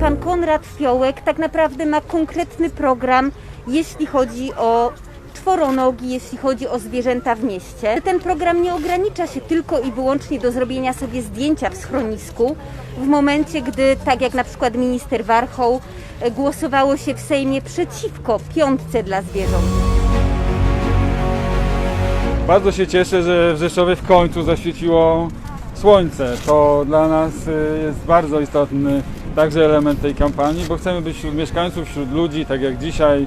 pan Konrad Fiołek tak naprawdę ma konkretny program, jeśli chodzi o czworonogi, jeśli chodzi o zwierzęta w mieście. Ten program nie ogranicza się tylko i wyłącznie do zrobienia sobie zdjęcia w schronisku, w momencie, gdy, tak jak na przykład minister Warchoł, e, głosowało się w Sejmie przeciwko piątce dla zwierząt. Bardzo się cieszę, że w Rzeszowie w końcu zaświeciło słońce. To dla nas y, jest bardzo istotny także element tej kampanii, bo chcemy być wśród mieszkańców, wśród ludzi, tak jak dzisiaj.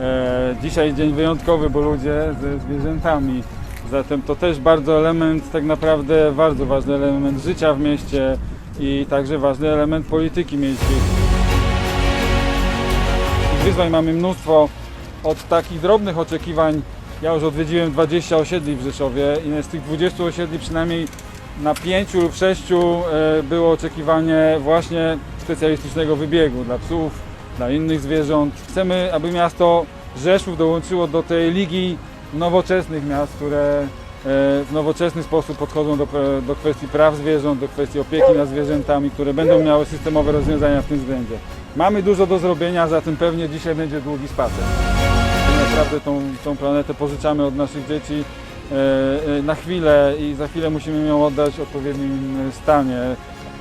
E, dzisiaj dzień wyjątkowy, bo ludzie ze zwierzętami. Zatem to też bardzo element, tak naprawdę bardzo ważny element życia w mieście i także ważny element polityki miejskiej. Wyzwań mamy mnóstwo od takich drobnych oczekiwań. Ja już odwiedziłem 20 osiedli w Rzeszowie i z tych 20 osiedli przynajmniej na 5 lub 6 było oczekiwanie właśnie specjalistycznego wybiegu dla psów, dla innych zwierząt. Chcemy, aby miasto Rzeszów dołączyło do tej ligi nowoczesnych miast, które e, w nowoczesny sposób podchodzą do, do kwestii praw zwierząt, do kwestii opieki nad zwierzętami, które będą miały systemowe rozwiązania w tym względzie. Mamy dużo do zrobienia, zatem pewnie dzisiaj będzie długi spacer. Naprawdę tą, tą planetę pożyczamy od naszych dzieci e, e, na chwilę i za chwilę musimy ją oddać w odpowiednim e, stanie.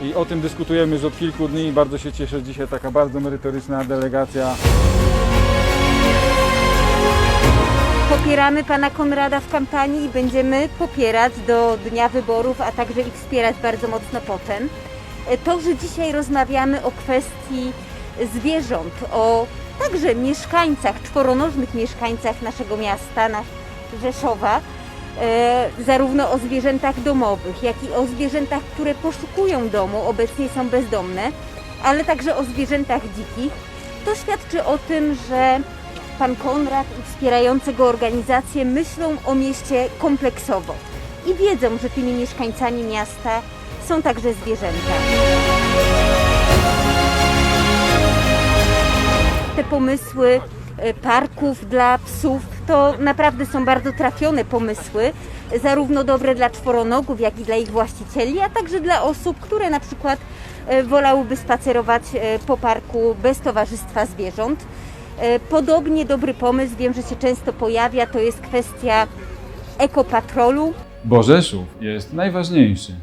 I o tym dyskutujemy już od kilku dni. Bardzo się cieszę, że dzisiaj taka bardzo merytoryczna delegacja. Popieramy pana Konrada w kampanii i będziemy popierać do dnia wyborów, a także ich wspierać bardzo mocno potem. E, To, że dzisiaj rozmawiamy o kwestii zwierząt, o także mieszkańcach, czworonożnych mieszkańcach naszego miasta, Rzeszowa, zarówno o zwierzętach domowych, jak i o zwierzętach, które poszukują domu, obecnie są bezdomne, ale także o zwierzętach dzikich, to świadczy o tym, że pan Konrad i wspierające go organizacje myślą o mieście kompleksowo i wiedzą, że tymi mieszkańcami miasta są także zwierzęta. Te pomysły e, parków dla psów to naprawdę są bardzo trafione pomysły, zarówno dobre dla czworonogów, jak i dla ich właścicieli, a także dla osób, które na przykład e, wolałyby spacerować e, po parku bez towarzystwa zwierząt. E, Podobnie dobry pomysł, wiem, że się często pojawia, to jest kwestia ekopatrolu. Bo Rzeszów jest najważniejszy.